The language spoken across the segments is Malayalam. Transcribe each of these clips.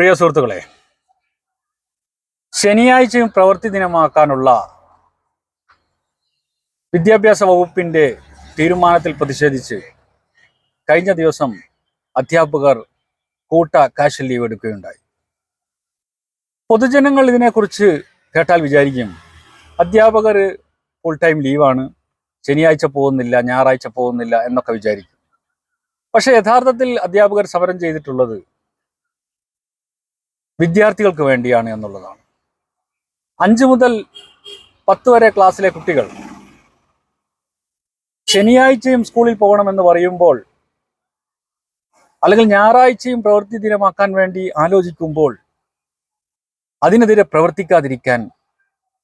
പ്രിയ സുഹൃത്തുക്കളെ ശനിയാഴ്ചയും പ്രവൃത്തി ദിനമാക്കാനുള്ള വിദ്യാഭ്യാസ വകുപ്പിന്റെ തീരുമാനത്തിൽ പ്രതിഷേധിച്ച് കഴിഞ്ഞ ദിവസം അധ്യാപകർ കൂട്ട കാശ് ലീവ് എടുക്കുകയുണ്ടായി. പൊതുജനങ്ങൾ ഇതിനെക്കുറിച്ച് കേട്ടാൽ വിചാരിക്കും അധ്യാപകർ ഫുൾ ടൈം ലീവാണ് ശനിയാഴ്ച പോകുന്നില്ല ഞായറാഴ്ച പോകുന്നില്ല എന്നൊക്കെ വിചാരിക്കും. പക്ഷേ യഥാർത്ഥത്തിൽ അധ്യാപകർ സമരം ചെയ്തിട്ടുള്ളത് വിദ്യാർത്ഥികൾക്ക് വേണ്ടിയാണ് എന്നുള്ളതാണ്. അഞ്ചു മുതൽ പത്ത് വരെ ക്ലാസ്സിലെ കുട്ടികൾ ശനിയാഴ്ചയും സ്കൂളിൽ പോകണമെന്ന് പറയുമ്പോൾ അല്ലെങ്കിൽ ഞായറാഴ്ചയും പ്രവൃത്തി ദിനമാക്കാൻ വേണ്ടി ആലോചിക്കുമ്പോൾ അതിനെതിരെ പ്രവർത്തിക്കാതിരിക്കാൻ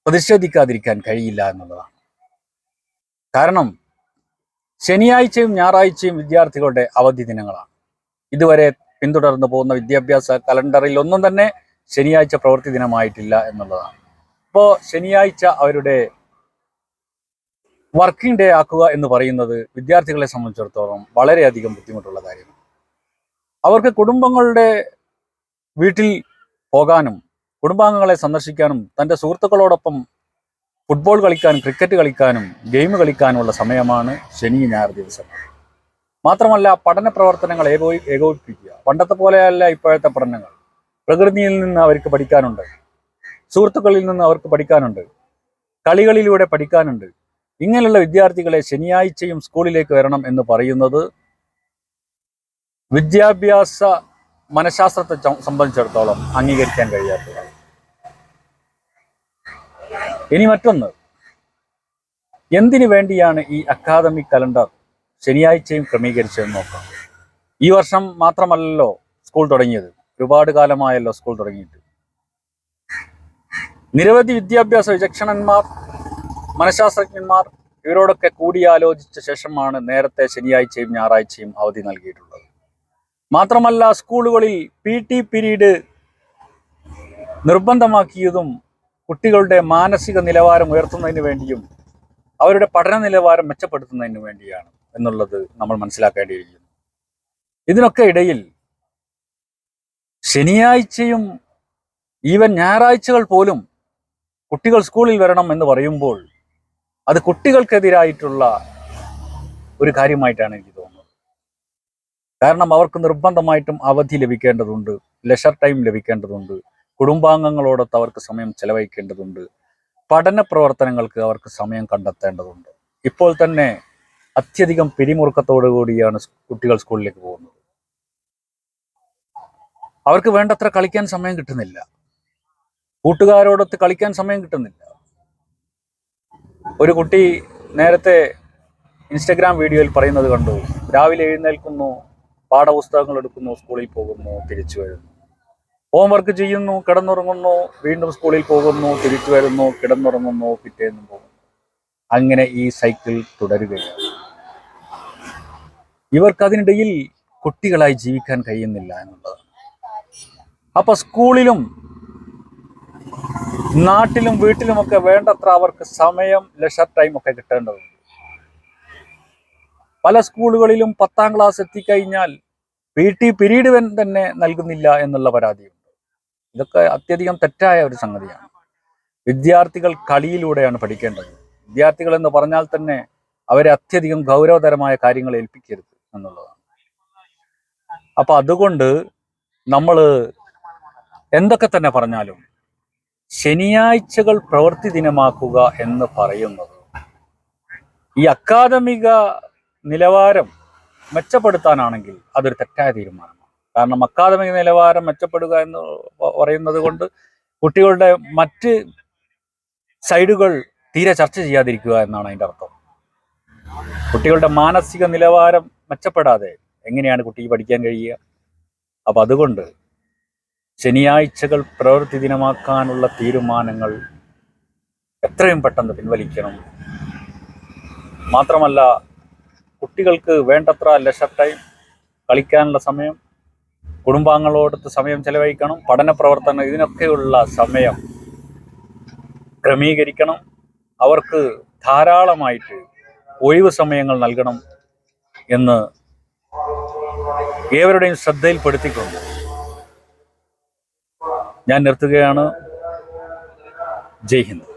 പ്രതിഷേധിക്കാതിരിക്കാൻ കഴിയില്ല എന്നുള്ളതാണ്. കാരണം ശനിയാഴ്ചയും ഞായറാഴ്ചയും വിദ്യാർത്ഥികളുടെ അവധി ദിനങ്ങളാണ്. ഇതുവരെ പിന്തുടർന്നു പോകുന്ന വിദ്യാഭ്യാസ കലണ്ടറിൽ ഒന്നും തന്നെ ശനിയാഴ്ച പ്രവൃത്തി ദിനമായിട്ടില്ല എന്നുള്ളതാണ്. ഇപ്പോൾ ശനിയാഴ്ച അവരുടെ വർക്കിംഗ് ഡേ ആക്കുക എന്ന് പറയുന്നത് വിദ്യാർത്ഥികളെ സംബന്ധിച്ചിടത്തോളം വളരെയധികം ബുദ്ധിമുട്ടുള്ള കാര്യമാണ്. അവർക്ക് കുടുംബങ്ങളുടെ വീട്ടിൽ പോകാനും കുടുംബാംഗങ്ങളെ സന്ദർശിക്കാനും തന്റെ സുഹൃത്തുക്കളോടൊപ്പം ഫുട്ബോൾ കളിക്കാനും ക്രിക്കറ്റ് കളിക്കാനും ഗെയിം കളിക്കാനുമുള്ള സമയമാണ് ശനി ഞായർ ദിവസം. മാത്രമല്ല പഠന പ്രവർത്തനങ്ങൾ ഏകോ ഏകോപിപ്പിക്കുക. പണ്ടത്തെ പോലെയല്ല ഇപ്പോഴത്തെ പഠനങ്ങൾ. പ്രകൃതിയിൽ നിന്ന് അവർക്ക് പഠിക്കാനുണ്ട്. സുഹൃത്തുക്കളിൽ നിന്ന് അവർക്ക് പഠിക്കാനുണ്ട്. കളികളിലൂടെ പഠിക്കാനുണ്ട്. ഇങ്ങനെയുള്ള വിദ്യാർത്ഥികളെ ശനിയാഴ്ചയും സ്കൂളിലേക്ക് വരണം എന്ന് പറയുന്നത് വിദ്യാഭ്യാസ മനഃശാസ്ത്രത്തെ സംബന്ധിച്ചിടത്തോളം അംഗീകരിക്കാൻ കഴിയാത്തതാണ്. ഇനി മറ്റൊന്ന്. എന്തിനു വേണ്ടിയാണ് ഈ അക്കാദമിക് കലണ്ടർ ശനിയാഴ്ചയും ക്രമീകരിച്ചതെന്ന് നോക്കാം. ഈ വർഷം മാത്രമല്ലല്ലോ സ്കൂൾ തുടങ്ങിയത്. ഒരുപാട് കാലമായല്ലോ സ്കൂൾ തുടങ്ങിയിട്ട്. നിരവധി വിദ്യാഭ്യാസ വിചക്ഷണന്മാർ മനഃശാസ്ത്രജ്ഞന്മാർ ഇവരോടൊക്കെ കൂടിയാലോചിച്ച ശേഷമാണ് നേരത്തെ ശനിയാഴ്ചയും ഞായറാഴ്ചയും അവധി നൽകിയിട്ടുള്ളത്. മാത്രമല്ല സ്കൂളുകളിൽ പി ടി പിരീഡ് നിർബന്ധമാക്കിയതും കുട്ടികളുടെ മാനസിക നിലവാരം ഉയർത്തുന്നതിന് വേണ്ടിയും അവരുടെ പഠന നിലവാരം മെച്ചപ്പെടുത്തുന്നതിന് വേണ്ടിയാണ് എന്നുള്ളത് നമ്മൾ മനസ്സിലാക്കേണ്ടിയിരിക്കുന്നു. ഇതിനൊക്കെ ഇടയിൽ ശനിയാഴ്ചയും ഈവൻ ഞായറാഴ്ചകൾ പോലും കുട്ടികൾ സ്കൂളിൽ വരണം എന്ന് പറയുമ്പോൾ അത് കുട്ടികൾക്കെതിരായിട്ടുള്ള ഒരു കാര്യമായിട്ടാണ് എനിക്ക് തോന്നുന്നത്. കാരണം അവർക്ക് നിർബന്ധമായിട്ടും അവധി ലഭിക്കേണ്ടതുണ്ട് ലെഷർ ടൈം ലഭിക്കേണ്ടതുണ്ട് കുടുംബാംഗങ്ങളോടൊത്ത് അവർക്ക് സമയം ചെലവഴിക്കേണ്ടതുണ്ട് പഠന പ്രവർത്തനങ്ങൾക്ക് അവർക്ക് സമയം കണ്ടെത്തേണ്ടതുണ്ട്. ഇപ്പോൾ തന്നെ അത്യധികം പിരിമുറുക്കത്തോടു കൂടിയാണ് കുട്ടികൾ സ്കൂളിലേക്ക് പോകുന്നത്. അവർക്ക് വേണ്ടത്ര കളിക്കാൻ സമയം കിട്ടുന്നില്ല. കൂട്ടുകാരോടൊത്ത് കളിക്കാൻ സമയം കിട്ടുന്നില്ല. ഒരു കുട്ടി നേരത്തെ ഇൻസ്റ്റഗ്രാം വീഡിയോയിൽ പറയുന്നത് കണ്ടു. രാവിലെ എഴുന്നേൽക്കുന്നു പാഠപുസ്തകങ്ങൾ എടുക്കുന്നു സ്കൂളിൽ പോകുന്നു തിരിച്ചു വരുന്നു. ഹോംവർക്ക് ചെയ്യുന്നു കിടന്നുറങ്ങുന്നു വീണ്ടും സ്കൂളിൽ പോകുന്നു തിരിച്ചു വരുന്നു കിടന്നുറങ്ങുന്നു പിറ്റേന്നും പോകുന്നു. അങ്ങനെ ഈ സൈക്കിൾ തുടരുകയാണ്. ഇവർക്ക് അതിനിടയിൽ കുട്ടികളായി ജീവിക്കാൻ കഴിയുന്നില്ല എന്നുള്ളതാണ്. അപ്പൊ സ്കൂളിലും നാട്ടിലും വീട്ടിലുമൊക്കെ വേണ്ടത്ര അവർക്ക് സമയം ലെഷർ ടൈം ഒക്കെ കിട്ടേണ്ടതുണ്ട്. പല സ്കൂളുകളിലും പത്താം ക്ലാസ് എത്തിക്കഴിഞ്ഞാൽ പി ടി പിരീഡ് തന്നെ നൽകുന്നില്ല എന്നുള്ള പരാതിയുണ്ട്. ഇതൊക്കെ അത്യധികം തെറ്റായ ഒരു സംഗതിയാണ്. വിദ്യാർത്ഥികൾ കളിയിലൂടെയാണ് പഠിക്കേണ്ടത്. വിദ്യാർത്ഥികൾ എന്ന് പറഞ്ഞാൽ തന്നെ അവരെ അത്യധികം ഗൗരവതരമായ കാര്യങ്ങൾ ഏൽപ്പിക്കരുത് എന്നുള്ളതാണ്. അപ്പൊ അതുകൊണ്ട് നമ്മൾ എന്തൊക്കെ തന്നെ പറഞ്ഞാലും ശനിയാഴ്ചകൾ പ്രവൃത്തി ദിനമാക്കുക എന്ന് പറയുന്നത് ഈ അക്കാദമിക നിലവാരം മെച്ചപ്പെടുത്താനാണെങ്കിൽ അതൊരു തെറ്റായ തീരുമാനമാണ്. കാരണം അക്കാദമിക നിലവാരം മെച്ചപ്പെടുക എന്ന് പറയുന്നത് കൊണ്ട് കുട്ടികളുടെ മറ്റ് സൈഡുകൾ തീരെ ചർച്ച ചെയ്യാതിരിക്കുക എന്നാണ് അതിന്റെ അർത്ഥം. കുട്ടികളുടെ മാനസിക നിലവാരം മെച്ചപ്പെടാതെ എങ്ങനെയാണ് കുട്ടിക്ക് പഠിക്കാൻ കഴിയുക? അപ്പം അതുകൊണ്ട് ശനിയാഴ്ചകൾ പ്രവൃത്തി ദിനമാക്കാനുള്ള തീരുമാനങ്ങൾ എത്രയും പെട്ടെന്ന് പിൻവലിക്കണം. മാത്രമല്ല കുട്ടികൾക്ക് വേണ്ടത്ര ലെഷർ ടൈം കളിക്കാനുള്ള സമയം കുടുംബാംഗങ്ങളോടൊത്ത് സമയം ചെലവഴിക്കണം പഠന പ്രവർത്തനം ഇതിനൊക്കെയുള്ള സമയം ക്രമീകരിക്കണം. അവർക്ക് ധാരാളമായിട്ട് ഒഴിവ് സമയങ്ങൾ നൽകണം എന്ന് ഏവരുടെയും ശ്രദ്ധയിൽപ്പെടുത്തിക്കൊണ്ട് ഞാൻ നിർത്തുകയാണ്. ജയ് ഹിന്ദ്.